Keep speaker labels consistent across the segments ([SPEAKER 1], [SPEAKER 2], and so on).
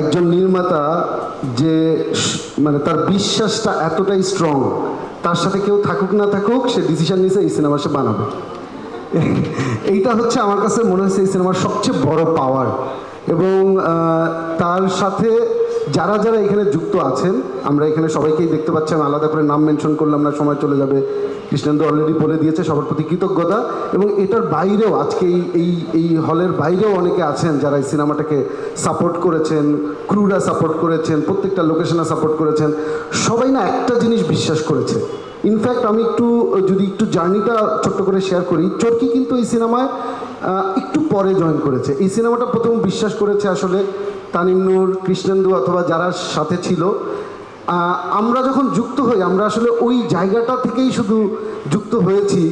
[SPEAKER 1] একজন নির্মাতা যে মানে তার বিশ্বাসটা এতটাই স্ট্রং তার সাথে কেউ থাকুক না থাকুক, সে ডিসিশন নিয়েছে এই সিনেমা সে বানাবে। এইটা হচ্ছে আমার কাছে মনে হয়েছে এই সিনেমার সবচেয়ে বড় পাওয়ার এবং তার সাথে যারা যারা এখানে যুক্ত আছেন, আমরা এখানে সবাইকেই দেখতে পাচ্ছি। আমি আলাদা করে নাম মেনশন করলাম না, সময় চলে যাবে। কৃষ্ণেন্দু অলরেডি বলে দিয়েছে, সবার প্রতি কৃতজ্ঞতা। এবং এটার বাইরেও আজকে এই এই এই হলের বাইরেও অনেকে আছেন যারা এই সিনেমাটাকে সাপোর্ট করেছেন ক্রুরা সাপোর্ট করেছেন, প্রত্যেকটা লোকেশনে সাপোর্ট করেছেন। সবাই না একটা জিনিস বিশ্বাস করেছে। ইনফ্যাক্ট আমি একটু, যদি একটু জার্নিটা ছোট্ট করে শেয়ার করি, চরকি কিন্তু এই সিনেমায় একটু পরে জয়েন করেছে। এই সিনেমাটা প্রথম বিশ্বাস করেছে আসলে তানিমনুর কৃষ্ণেন্দু অথবা যারা সাথে ছিল। আমরা যখন যুক্ত হই, আমরা আসলে ওই জায়গাটা থেকেই শুধু যুক্ত হয়েছি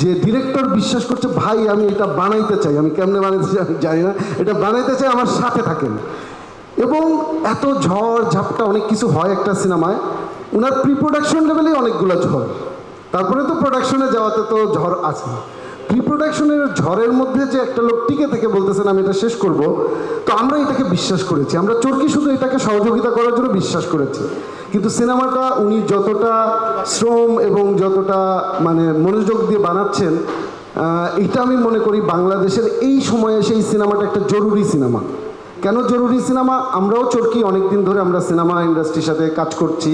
[SPEAKER 1] যে ডিরেক্টর বিশ্বাস করছে, ভাই, আমি এটা বানাইতে চাই। আমি কেমনে বানাইতে চাই আমি জানি না। এটা বানাইতে চাই, আমার সাথে থাকেন। এবং এত ঝড়, ঝাপটা অনেক কিছু হয় একটা সিনেমায়। ওনার প্রি প্রোডাকশন লেভেলেই অনেকগুলো ঝড়। তারপরে তো প্রোডাকশনে যাওয়াতে তো ঝড় আছে প্রি প্রোডাকশনের ঝড়ের মধ্যে যে একটা লোক টিকে থেকে বলতেছেন, আমি এটা শেষ করব। তো আমরা এটাকে বিশ্বাস করেছি। আমরা চরকি শুধু এটাকে সহযোগিতা করার জন্য বিশ্বাস করেছি। কিন্তু সিনেমাটা উনি যতটা শ্রম এবং যতটা মানে মনোযোগ দিয়ে বানাচ্ছেন এটা আমি মনে করি বাংলাদেশের এই সময়ে সেই সিনেমাটা একটা জরুরি সিনেমা। কেন জরুরি সিনেমা? আমরাও চরকি অনেক দিন ধরে আমরা সিনেমা ইন্ডাস্ট্রির সাথে কাজ করছি।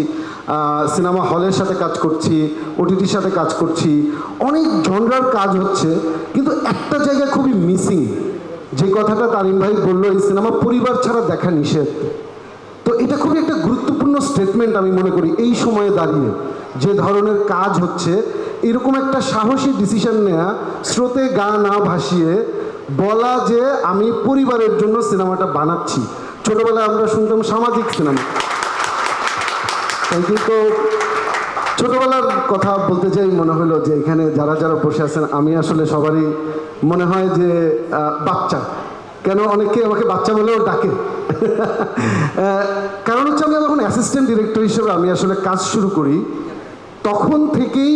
[SPEAKER 1] সিনেমা হলের সাথে কাজ করছি ওটিটির সাথে কাজ করছি, অনেক জনরার কাজ হচ্ছে, কিন্তু একটা জায়গা খুবই মিসিং যে কথাটা তারিম ভাই বলল, এই সিনেমা পরিবার ছাড়া দেখা নিষেধ। তো এটা খুবই একটা গুরুত্বপূর্ণ স্টেটমেন্ট আমি মনে করি এই সময়ে দাঁড়িয়ে। যে ধরনের কাজ হচ্ছে, এরকম একটা সাহসী ডিসিশন নেওয়া স্রোতে গা না ভাসিয়ে বলা যে আমি পরিবারের জন্য সিনেমাটা বানাচ্ছি। ছোটবেলায় আমরা শুনতাম সামাজিক সিনেমা। কিন্তু ছোটবেলার কথা বলতে চাই, মনে হলো যে এখানে যারা যারা বসে আছেন, আমি আসলে সবারই মনে হয় যে বাচ্চা। কেন অনেকে আমাকে বাচ্চা বলেও ডাকে। কারণ হচ্ছে আমি যখন অ্যাসিস্ট্যান্ট ডিরেক্টর হিসেবে আমি আসলে কাজ শুরু করি, তখন থেকেই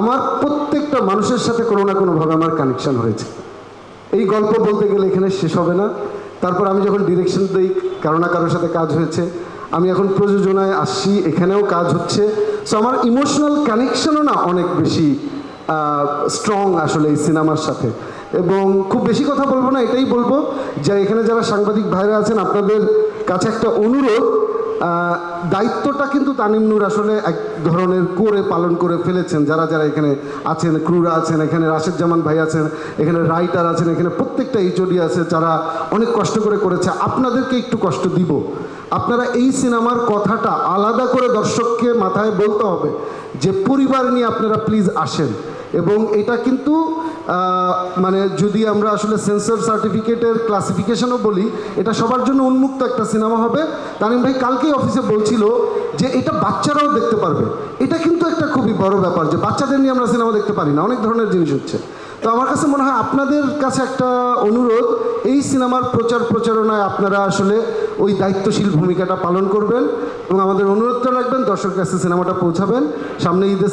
[SPEAKER 1] আমার প্রত্যেকটা মানুষের সাথে কোনো না কোনোভাবে আমার কানেকশন হয়েছে। এই গল্প বলতে গেলে এখানে শেষ হবে না। তারপর আমি যখন ডিরেকশন দিই, কারও না কারোর সাথে কাজ হয়েছে আমি এখন প্রযোজনায় আসছি, এখানেও কাজ হচ্ছে। সো আমার ইমোশনাল কানেকশনও না অনেক বেশি স্ট্রং আসলে এই সিনেমার সাথে। এবং খুব বেশি কথা বলব না, এটাই বলব যে এখানে যারা সাংবাদিক ভাইরা আছেন, আপনাদের কাছে একটা অনুরোধ দায়িত্বটা কিন্তু তানিম নূর আসলে এক ধরনের করে পালন করে ফেলেছেন। যারা যারা এখানে আছেন, ক্রুরা আছেন, এখানে রাশেদ জামান ভাই আছেন, এখানে রাইটার আছেন, এখানে প্রত্যেকটা এইচওডি আছে, যারা অনেক কষ্ট করে করেছে, আপনাদেরকে একটু কষ্ট দিব। আপনারা এই সিনেমার কথাটা আলাদা করে দর্শককে মাথায় বলতে হবে যে পরিবার নিয়ে আপনারা প্লিজ আসেন। এবং এটা কিন্তু মানে যদি আমরা আসলে সেন্সর সার্টিফিকেটের ক্লাসিফিকেশনও বলি, এটা সবার জন্য উন্মুক্ত একটা সিনেমা হবে। তানিম ভাই কালকেই অফিসে বলছিল যে এটা বাচ্চারাও দেখতে পারবে। এটা কিন্তু একটা খুবই বড় ব্যাপার যে বাচ্চাদের নিয়ে আমরা সিনেমা দেখতে পারি না, অনেক ধরনের জিনিস হচ্ছে। তো আমার কাছে মনে হয় আপনাদের কাছে একটা অনুরোধ, এই সিনেমার প্রচার প্রচারণায় আপনারা আসলে ওই দায়িত্বশীল ভূমিকাটা পালন করবেন এবং আমাদের অনুরোধটা রাখবেন, দর্শকের কাছে সিনেমাটা পৌঁছাবেন। সামনে ঈদে